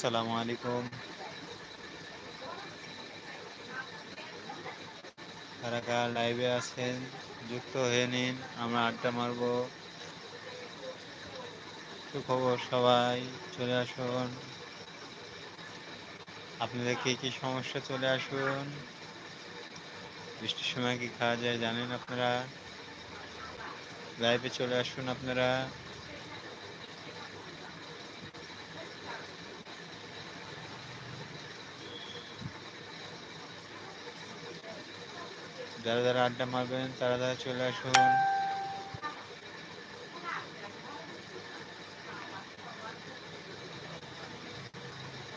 আসসালামু আলাইকুম। কারা কারা লাইভে আছেন? যুক্ত হয়ে নিন, আমরা আড্ডা মারব। খবর সবাই, চলে আসুন। আপনাদের কি কি সমস্যা চলে আসুন? বৃষ্টির সময় কি খাওয়া যায় জানেন আপনারা? লাইভে চলে আসুন আপনারা। যারা যারা আড্ডা মারবেন, তারা তারা চলে আসুন।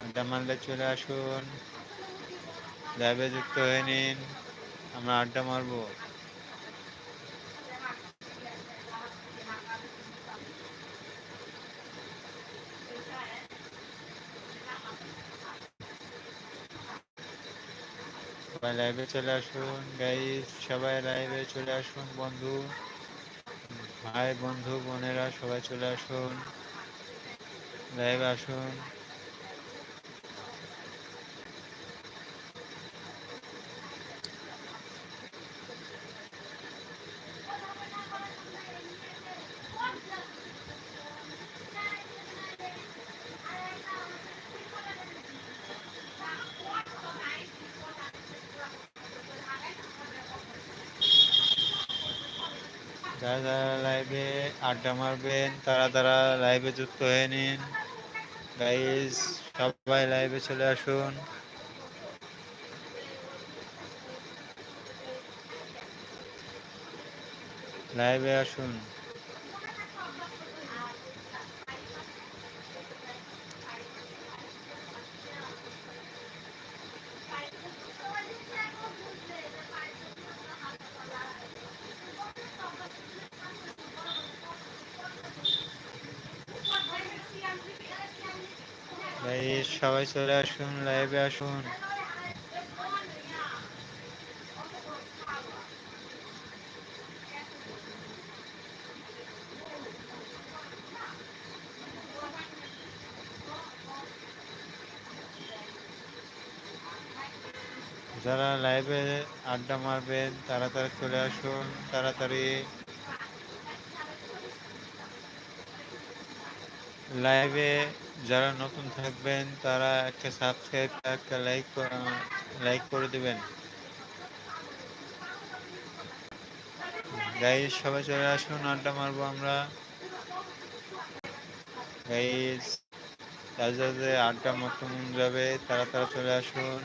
আড্ডা মারলে চলে আসুন। লাইভে যুক্ত হয়ে নিন। আমরা আড্ডা মারবো। সবাই লাইভে চলে আসুন গাইস সবাই লাইভে চলে আসুন, বন্ধু, ভাই, বন্ধু, বোনেরা সবাই চলে আসুন লাইভে আসুন। যারা যারা লাইভে আড্ডা মারবেন, তারা তারা লাইভে যুক্ত হয়ে নিন। গাইজ সবাই লাইভে চলে আসুন। লাইভে আসুন। গাইজ সবাই চলে আসুন লাইভে আসুন। যারা লাইভে আড্ডা মারবেন তাড়াতাড়ি চলে আসুন তাড়াতাড়ি লাইভে যারা নতুন থাকবেন, তারা একটা সাবস্ক্রাইব একটা লাইক লাইক করে দেবেন। গাইজ সবাই চলে আসুন, আড্ডা মারবো আমরা। গাইজ যাদের আড্ডা মতো মন যাবে, তারা তারা চলে আসুন।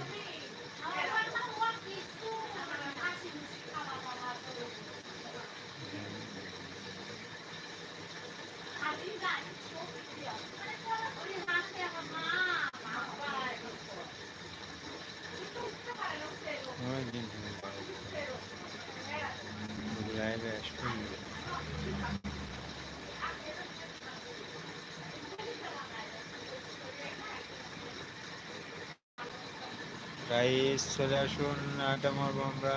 লাইভে আসুন গাইস চলে আসুন আটা মারবো আমরা।